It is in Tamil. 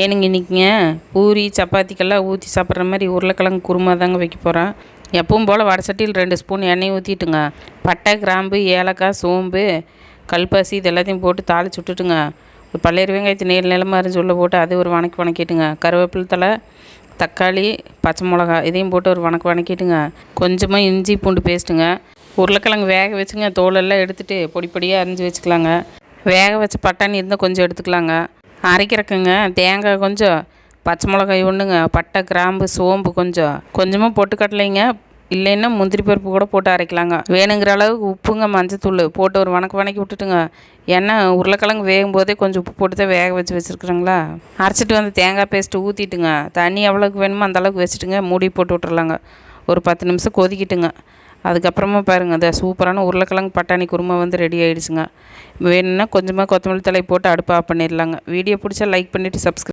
ஏனுங்க இன்றைக்கிங்க பூரி சப்பாத்திக்கெல்லாம் ஊற்றி சாப்பிட்ற மாதிரி உருளைக்கிழங்கு குருமா தாங்க வைக்க போகிறேன் எப்பவும் போல் வடை சட்டியில் ரெண்டு ஸ்பூன் எண்ணெய் ஊற்றிட்டுங்க பட்டை கிராம்பு ஏலக்காய் சோம்பு கல்பாசி இது எல்லாத்தையும் போட்டு தாளிச்சு விட்டுட்டுங்க. ஒரு பல்லேறு வெங்காயத்தை நீர் நிலமாக அரிஞ்சு உள்ள போட்டு அது ஒரு வணக்கி வணக்கிட்டுங்க. கருவேப்பிலை தலை தக்காளி பச்சை மிளகா இதையும் போட்டு ஒரு வணக்கு வணக்கிட்டுங்க. கொஞ்சமாக இஞ்சி பூண்டு பேஸ்ட்டுங்க. உருளைக்கிழங்கு வேக வச்சுங்க. தோலெல்லாம் எடுத்துகிட்டு பொடி பொடியாக அரிஞ்சு வச்சுக்கலாங்க. வேக வச்ச பட்டாணி இருந்தால் கொஞ்சம் எடுத்துக்கலாங்க. அரைக்கிறக்குங்க. தேங்காய் கொஞ்சம் பச்சை மிளகாய் ஒன்றுங்க பட்டை கிராம்பு சோம்பு கொஞ்சம். கொஞ்சமாக பொட்டுக்கடலைங்க இல்லைன்னா முந்திரி பருப்பு கூட போட்டு அரைக்கலாங்க. வேணுங்கிற அளவுக்கு உப்புங்க மஞ்சத்தூள் போட்டு ஒரு வணக்கு வணக்கி விட்டுட்டுங்க. ஏன்னா உருளைக்கிழங்கு வேகும் போதே கொஞ்சம் உப்பு போட்டு தான் வேக வச்சு வச்சுருக்குறோங்களா. அரைச்சிட்டு வந்து தேங்காய் பேஸ்ட்டு ஊற்றிட்டுங்க தண்ணி எவ்வளோக்கு வேணுமோ அந்தளவுக்கு வச்சுட்டுங்க. மூடி போட்டு விட்டுறலாங்க. ஒரு பத்து நிமிஷம் கொதிக்கிட்டுங்க. அதுக்கப்புறமா பாருங்கள் அந்த சூப்பரான உருளைக்கிழங்கு பட்டாணி குருமா வந்து ரெடி ஆகிடுச்சுங்க வேணும்னா கொஞ்சமாக கொத்தமல்லி தழை போட்டு அடுப்பு ஆஃப் பண்ணிடலாங்க. வீடியோ பிடிச்சா லைக் பண்ணிவிட்டு சப்ஸ்கிரைப்